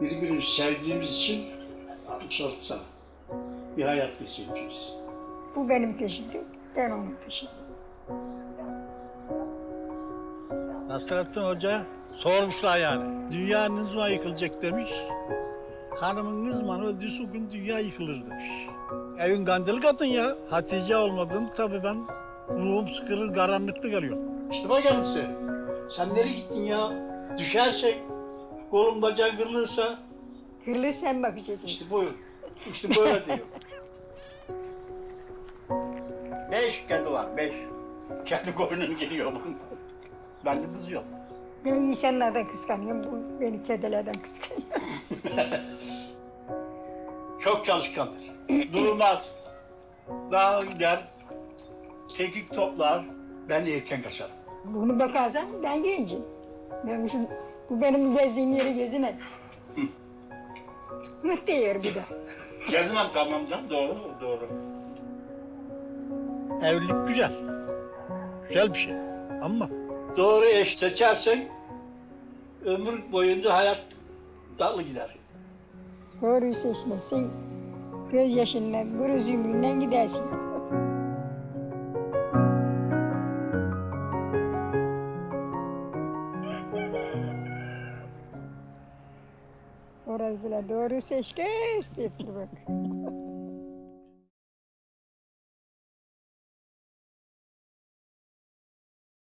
Birbirimizi sevdiğimiz için 66 sene. Bir hayat geçirmişiz. Bu benim peşimde, ben onun peşinde. Nasrettin Hoca sormuşlar yani. Dünya ne zaman yıkılacak demiş. Hanımın ne zaman öldüyse o gün dünya yıkılır demiş. Evin kandili kadın ya. Hatice olmadığını tabii ben ruhum sıkılır, karanlıkta kalıyor. İşte bak kendisi. Sen nereye gittin ya? Düşersek, kolun bacağın kırılırsa Hırlı sen bakacaksın. işte buyur. İşte böyle diyor. beş kedi var, beş. Kendi koyunun geliyor bana. Ben de kızıyorum. Ben insanlardan kıskanıyorum, bu beni kedilerden kıskanıyor. Çok çalışkandır. Durmaz. Dağa gider, kekik toplar. Ben de erken kaçarım. Bunu bakarsan ben gencim. Ben şu, benim gezdiğim yeri gezemez. Mıh diyor bir de. Gezmem tamam canım, doğru, doğru. Evlilik güzel. Güzel bir şey. Ama doğru eş seçersen ömür boyunca hayat tatlı gider. Doğruyu seçmezsen gözyaşından, bir üzümünden gidersin. Orası bile doğru seçki isteyip bak.